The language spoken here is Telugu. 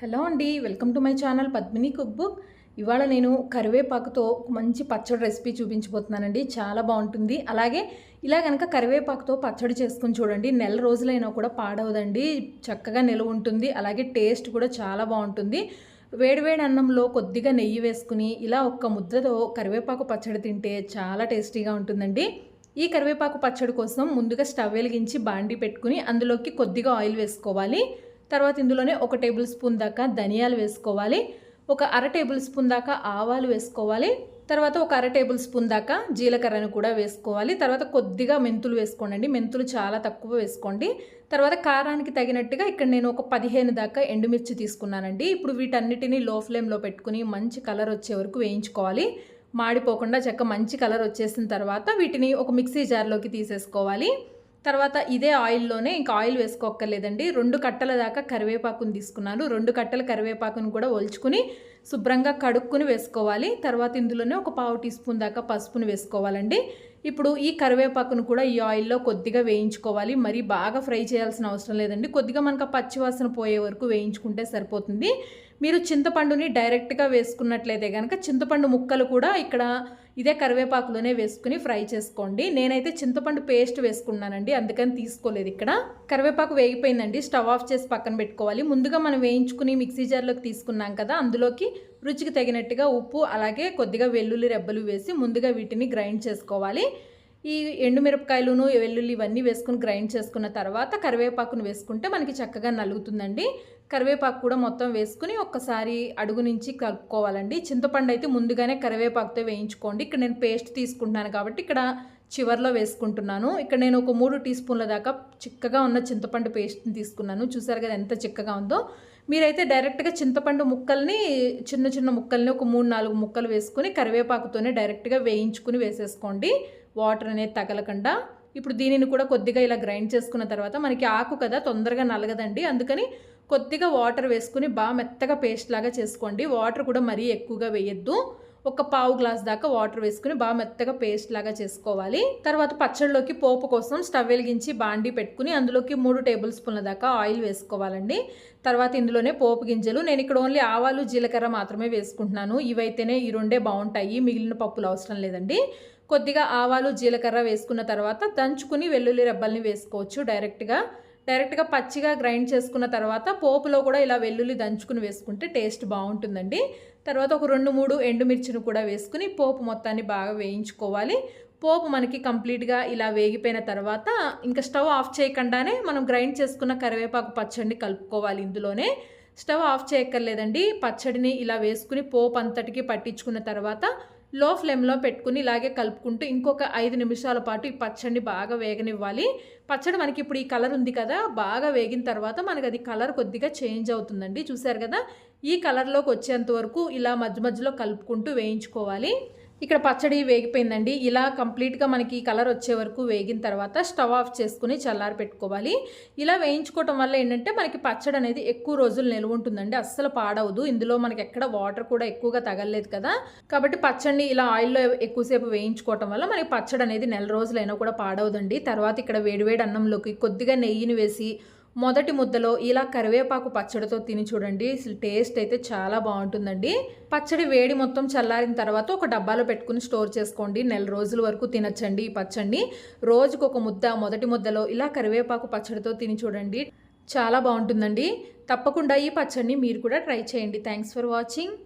హలో అండి welcome to my channel Padmini cook book. ఇవాళ నేను కరివేపాకుతో మంచి పచ్చడి రెసిపీ చూపించబోతున్నానండి. చాలా బాగుంటుంది. అలాగే ఇలా కనుక కరివేపాకుతో పచ్చడి చేసుకుని చూడండి. నెల రోజులైనా కూడా పాడవదండి. చక్కగా నిలువ ఉంటుంది. అలాగే టేస్ట్ కూడా చాలా బాగుంటుంది. వేడివేడి అన్నంలో కొద్దిగా నెయ్యి వేసుకుని ఇలా ఒక్క ముద్దతో కరివేపాకు పచ్చడి తింటే చాలా టేస్టీగా ఉంటుందండి. ఈ కరివేపాకు పచ్చడి కోసం ముందుగా స్టవ్ వెలిగించి బాండి పెట్టుకుని అందులోకి కొద్దిగా ఆయిల్ వేసుకోవాలి. తర్వాత ఇందులోనే ఒక టేబుల్ స్పూన్ దాకా ధనియాలు వేసుకోవాలి ఒక అర టేబుల్ స్పూన్ దాకా ఆవాలు వేసుకోవాలి తర్వాత ఒక అర టేబుల్ స్పూన్ దాకా జీలకర్రను కూడా వేసుకోవాలి. తర్వాత కొద్దిగా మెంతులు వేసుకోండి మెంతులు చాలా తక్కువ వేసుకోండి. తర్వాత కారానికి తగినట్టుగా ఇక్కడ నేను ఒక పదిహేను దాకా ఎండుమిర్చి తీసుకున్నానండి. ఇప్పుడు వీటన్నిటిని లో ఫ్లేమ్లో పెట్టుకుని మంచి కలర్ వచ్చే వరకు వేయించుకోవాలి. మాడిపోకుండా చక్క మంచి కలర్ వచ్చేసిన తర్వాత వీటిని ఒక మిక్సీ జార్లోకి తీసేసుకోవాలి. తర్వాత ఇదే ఆయిల్లోనే ఇంకా ఆయిల్ వేసుకోక్కర్లేదండి. రెండు కట్టల దాకా కరివేపాకుని తీసుకున్నాను. రెండు కట్టల కరివేపాకును కూడా ఒలుచుకుని శుభ్రంగా కడుక్కుని వేసుకోవాలి. తర్వాత ఇందులోనే ఒక పావు టీ స్పూన్ దాకా పసుపును వేసుకోవాలండి. ఇప్పుడు ఈ కరివేపాకును కూడా ఈ ఆయిల్లో కొద్దిగా వేయించుకోవాలి. మరి బాగా ఫ్రై చేయాల్సిన అవసరం లేదండి. కొద్దిగా మనకు పచ్చివాసన పోయే వరకు వేయించుకుంటే సరిపోతుంది. మీరు చింతపండుని డైరెక్ట్గా వేసుకున్నట్లయితే కనుక చింతపండు ముక్కలు కూడా ఇక్కడ ఇదే కరివేపాకులోనే వేసుకుని ఫ్రై చేసుకోండి. నేనైతే చింతపండు పేస్ట్ వేసుకున్నానండి అందుకని తీసుకోలేదు ఇక్కడ. కరివేపాకు వేగిపోయిందండి స్టవ్ ఆఫ్ చేసి పక్కన పెట్టుకోవాలి. ముందుగా మనం వేయించుకుని మిక్సీ జార్లోకి తీసుకున్నాం కదా అందులోకి రుచికి తగినట్టుగా ఉప్పు అలాగే కొద్దిగా వెల్లుల్లి రెబ్బలు వేసి ముందుగా వీటిని గ్రైండ్ చేసుకోవాలి. ఈ ఎండుమిరపకాయలును వెల్లుల్లి ఇవన్నీ వేసుకుని గ్రైండ్ చేసుకున్న తర్వాత కరివేపాకును వేసుకుంటే మనకి చక్కగా నలుగుతుందండి. కరివేపాకు కూడా మొత్తం వేసుకుని ఒక్కసారి అడుగు నుంచి కలుపుకోవాలండి. చింతపండు అయితే ముందుగానే కరివేపాకుతో వేయించుకోండి. ఇక్కడ నేను పేస్ట్ తీసుకుంటున్నాను కాబట్టి ఇక్కడ చివర్లో వేసుకుంటున్నాను. ఇక్కడ నేను ఒక మూడు టీ స్పూన్ల దాకా చిక్కగా ఉన్న చింతపండు పేస్ట్ని తీసుకున్నాను. చూసారు కదా ఎంత చిక్కగా ఉందో. మీరైతే డైరెక్ట్గా చింతపండు ముక్కల్ని చిన్న చిన్న ముక్కల్ని ఒక మూడు నాలుగు ముక్కలు వేసుకుని కరివేపాకుతోనే డైరెక్ట్గా వేయించుకుని వేసేసుకోండి. వాటర్ అనేది తగలకుండా ఇప్పుడు దీనిని కూడా కొద్దిగా ఇలా గ్రైండ్ చేసుకున్న తర్వాత మనకి ఆకు కదా తొందరగా నలగదండి. అందుకని కొద్దిగా వాటర్ వేసుకుని బాగా మెత్తగా పేస్ట్ లాగా చేసుకోండి. వాటర్ కూడా మరీ ఎక్కువగా వేయద్దు. ఒక పావు గ్లాస్ దాకా వాటర్ వేసుకుని బాగా మెత్తగా పేస్ట్ లాగా చేసుకోవాలి. తర్వాత పచ్చడిలోకి పోపు కోసం స్టవ్ వెలిగించి బాండి పెట్టుకుని అందులోకి మూడు టేబుల్ స్పూన్ల దాకా ఆయిల్ వేసుకోవాలండి. తర్వాత ఇందులోనే పోపు గింజలు. నేను ఇక్కడ ఓన్లీ ఆవాలు జీలకర్ర మాత్రమే వేసుకుంటున్నాను. ఇవైతేనే ఈ రెండే బాగుంటాయి. మిగిలిన పప్పులు అవసరం లేదండి. కొద్దిగా ఆవాలు జీలకర్ర వేసుకున్న తర్వాత దంచుకుని వెల్లుల్లి రెబ్బల్ని వేసుకోవచ్చు డైరెక్ట్గా. డైరెక్ట్గా పచ్చిగా గ్రైండ్ చేసుకున్న తర్వాత పోపులో కూడా ఇలా వెల్లుల్లి దంచుకుని వేసుకుంటే టేస్ట్ బాగుంటుందండి. తర్వాత ఒక రెండు మూడు ఎండుమిర్చిని కూడా వేసుకుని పోపు మొత్తాన్ని బాగా వేయించుకోవాలి. పోపు మనకి కంప్లీట్గా ఇలా వేగిపోయిన తర్వాత ఇంకా స్టవ్ ఆఫ్ చేయకుండానే మనం గ్రైండ్ చేసుకున్న కరివేపాకు పచ్చడిని కలుపుకోవాలి ఇందులోనే. స్టవ్ ఆఫ్ చేయక్కర్లేదండి. పచ్చడిని ఇలా వేసుకుని పోపు అంతటికి పట్టించుకున్న తర్వాత లో ఫ్లేమ్లో పెట్టుకుని ఇలాగే కలుపుకుంటూ ఇంకొక ఐదు నిమిషాల పాటు ఈ పచ్చడిని బాగా వేగనివ్వాలి. పచ్చడి మనకి ఇప్పుడు ఈ కలర్ ఉంది కదా బాగా వేగిన తర్వాత మనకి అది కలర్ కొద్దిగా చేంజ్ అవుతుందండి. చూసారు కదా ఈ కలర్లోకి వచ్చేంత వరకు ఇలా మధ్య మధ్యలో కలుపుకుంటూ వేయించుకోవాలి. ఇక్కడ పచ్చడి వేగిపోయిందండి. ఇలా కంప్లీట్గా మనకి కలర్ వచ్చే వరకు వేగిన తర్వాత స్టవ్ ఆఫ్ చేసుకుని చల్లారి పెట్టుకోవాలి. ఇలా వేయించుకోవటం వల్ల ఏంటంటే మనకి పచ్చడి అనేది ఎక్కువ రోజులు నిల్వ ఉంటుందండి. అస్సలు పాడవదు. ఇందులో మనకి ఎక్కడ వాటర్ కూడా ఎక్కువగా తగలలేదు కదా. కాబట్టి పచ్చడిని ఇలా ఆయిల్లో ఎక్కువసేపు వేయించుకోవటం వల్ల మనకి పచ్చడి అనేది నెల రోజులైనా కూడా పాడవదండి. తర్వాత ఇక్కడ వేడివేడి అన్నంలోకి కొద్దిగా నెయ్యిని వేసి మొదటి ముద్దలో ఇలా కరివేపాకు పచ్చడితో తిని చూడండి. అసలు టేస్ట్ అయితే చాలా బాగుంటుందండి. పచ్చడి వేడి మొత్తం చల్లారిన తర్వాత ఒక డబ్బాలో పెట్టుకుని స్టోర్ చేసుకోండి. నెల రోజుల వరకు తినచ్చండి ఈ పచ్చడిని. రోజుకు ఒక ముద్ద మొదటి ముద్దలో ఇలా కరివేపాకు పచ్చడితో తిని చూడండి. చాలా బాగుంటుందండి. తప్పకుండా ఈ పచ్చడిని మీరు కూడా ట్రై చేయండి. Thanks for watching